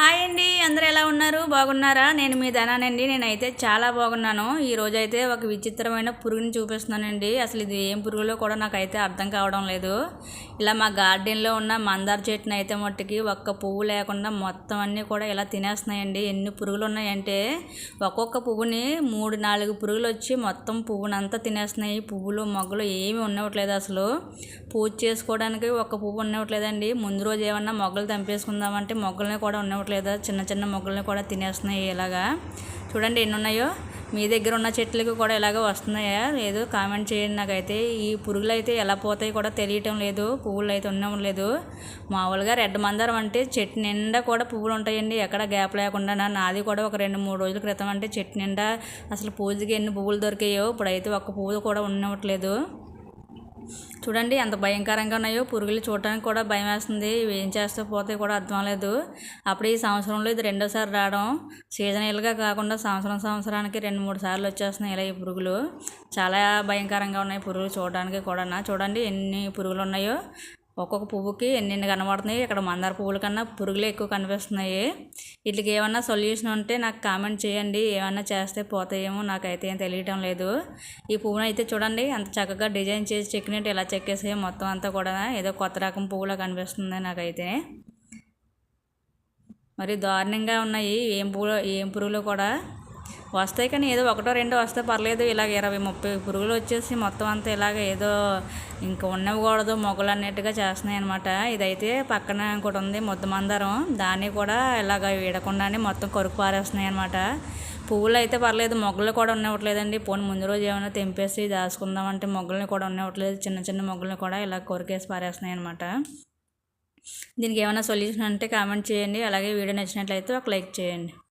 Hi అండి అందరూ ఎలా ఉన్నారు? బాగున్నారా? నేను మీ ధనానండి నేనైతే చాలా బాగున్నాను. ఈ రోజైతే అయితే ఒక విచిత్రమైన పురుగుని చూపిస్తున్నానండి. అసలు ఇది ఏం పురుగులో కూడా నాకైతే అర్థం కావడం లేదు. ఇలా మా గార్డెన్లో ఉన్న మందార చెట్టుని అయితే మట్టుకి ఒక్క పువ్వు లేకుండా మొత్తం అన్నీ కూడా ఇలా తినేస్తున్నాయండి. ఎన్ని పురుగులు ఉన్నాయంటే ఒక్కొక్క పువ్వుని మూడు నాలుగు పురుగులు వచ్చి మొత్తం పువ్వునంతా తినేస్తున్నాయి. పువ్వులు మొగ్గలు ఏమి ఉండవట్లేదు అసలు. పూజ చేసుకోవడానికి ఒక్క పువ్వు ఉండవట్లేదండి ముందు రోజు ఏమన్నా మొగ్గలు తెంపేసుకుందామంటే మొగ్గల్ని కూడా ఉండవట్లేదు చిన్న చిన్న మొగ్గల్ని కూడా తినేస్తున్నాయి ఇలాగా. చూడండి ఎన్ని ఉన్నాయో మీ దగ్గర ఉన్న చెట్లకి కూడా ఇలాగ వస్తున్నాయా? లేదు కామెంట్ చేయండి నాకైతే. ఈ పురుగులు అయితే ఎలా పోతాయి కూడా తెలియటం లేదు. పువ్వులు అయితే ఉండడం లేదు. మామూలుగా రెడ్ మందారం అంటే చెట్టు నిండా కూడా పువ్వులు ఉంటాయండి. ఎక్కడ గ్యాప్ లేకుండా నాది కూడా ఒక రెండు మూడు రోజుల క్రితం అంటే చెట్టు నిండా అసలు పూజకి ఎన్ని పువ్వులు దొరికాయో. ఇప్పుడైతే ఒక్క పువ్వు కూడా ఉండవట్లేదు చూడండి ఎంత భయంకరంగా ఉన్నాయో. పురుగులు చూడటానికి కూడా భయం వేస్తుంది. ఇవి ఏం చేస్తే పోతే కూడా అర్థం లేదు. అప్పుడు ఈ సంవత్సరంలో ఇది రెండోసారి రావడం. సీజనల్గా కాకుండా సంవత్సరం సంవత్సరానికి రెండు మూడు సార్లు వచ్చేస్తున్నాయి ఇలా ఈ పురుగులు. చాలా భయంకరంగా ఉన్నాయి పురుగులు చూడడానికి కూడా చూడండి ఎన్ని పురుగులు ఉన్నాయో. ఒక్కొక్క పువ్వుకి ఎన్నెన్ని కనబడుతున్నాయి ఇక్కడ మందార పువ్వుల కన్నా పురుగులే ఎక్కువ కనిపిస్తున్నాయి. వీటికి ఏమన్నా సొల్యూషన్ ఉంటే నాకు కామెంట్ చేయండి. ఏమన్నా చేస్తే పోతాయేమో నాకైతే ఏం తెలియటం లేదు. ఈ పువ్వును అయితే చూడండి అంత చక్కగా డిజైన్ చేసి చెక్కినట్టు ఇలా చెక్కేసే మొత్తం అంతా కూడా ఏదో కొత్త రకం పువ్వులా కనిపిస్తుంది నాకైతే. మరి దారుణంగా ఉన్నాయి. ఏం పువ్వు ఏం పురుగులు కూడా వస్తాయి కానీ ఏదో ఒకటో రెండో వస్తే పర్లేదు. ఇలాగ ఇరవై ముప్పై పురుగులు వచ్చేసి మొత్తం అంతా ఇలాగ ఏదో ఇంకా ఉండకూడదు. మొగలు అన్నట్టుగా చేస్తున్నాయి అనమాట ఇదైతే పక్కన ఇంకోటి ఉంది ముద్ద మందారం. దాన్ని కూడా ఇలాగ వీడకుండానే మొత్తం కొరుకు పారేస్తున్నాయి అనమాట పువ్వులు అయితే పర్లేదు మొగ్గలు కూడా ఉండవట్లేదండి పోనీ ముందు రోజు ఏమైనా తెంపేసి దాచుకుందామంటే మొగ్గల్ని కూడా ఉండవట్లేదు చిన్న చిన్న మొగ్గల్ని కూడా ఇలా కొరికేసి పారేస్తున్నాయి అనమాట దీనికి ఏమైనా సొల్యూషన్ అంటే కామెంట్ చేయండి. అలాగే వీడియో నచ్చినట్లయితే ఒక లైక్ చేయండి.